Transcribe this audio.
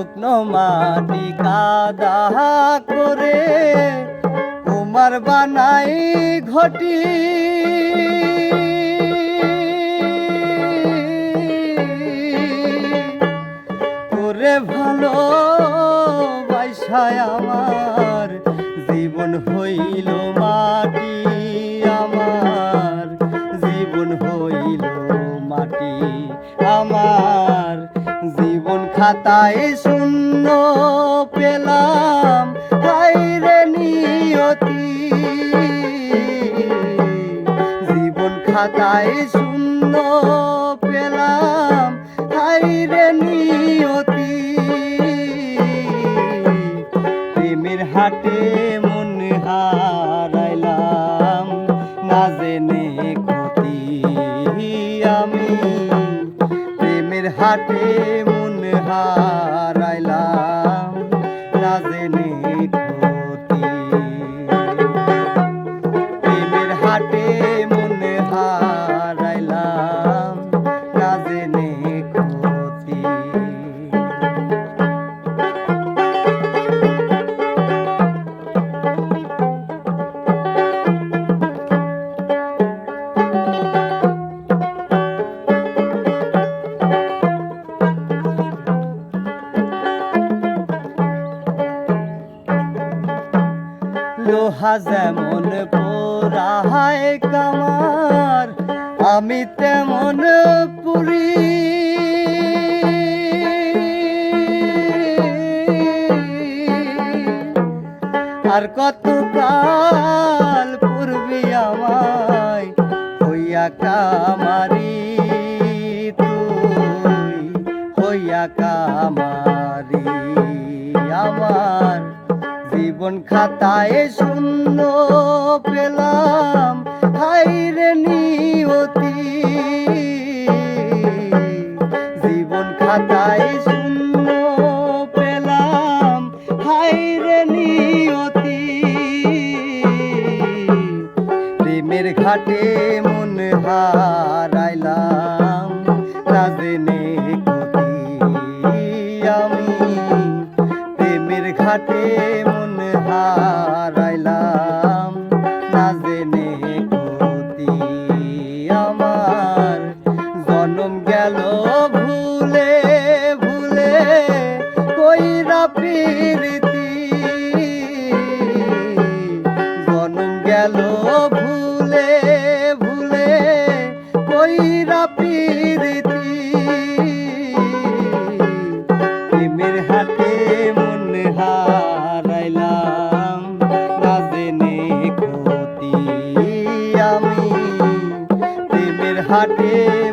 শুকনো মাটি কাদা করে তোমার বানাই ঘটি। করে ভালো বাইসায় আমার জীবন হইল খাতায় শূন্য পেলাম। হাইরে নিয়তি। জীবন খাতায় শূন্য পেলাম। হাইরে নিয়তি। প্রেমের হাটে মন হারাইলাম। না জেনে ক্ষতি আমি। প্রেমের হাটে হারাইলাম না লোহা যেমন পোড়ায় কামার, আমি তেমন পুরি। আর কত কাল পূর্বে আমায় হইয়া কামারি তুই, হইয়া কামারি আমার। জীবন খাতায় শূন্য পেলাম। হাইরে নিয়তি। জীবন খাতায় শূন্য পেলাম। হাইরে নিয়তি। প্রেমের ঘাটে মন হারাইলাম। না জেনে আমি। প্রেমের ঘাটে কইরা প্রীতি প্রেমের হাতে মন হারাইলাম না জেনে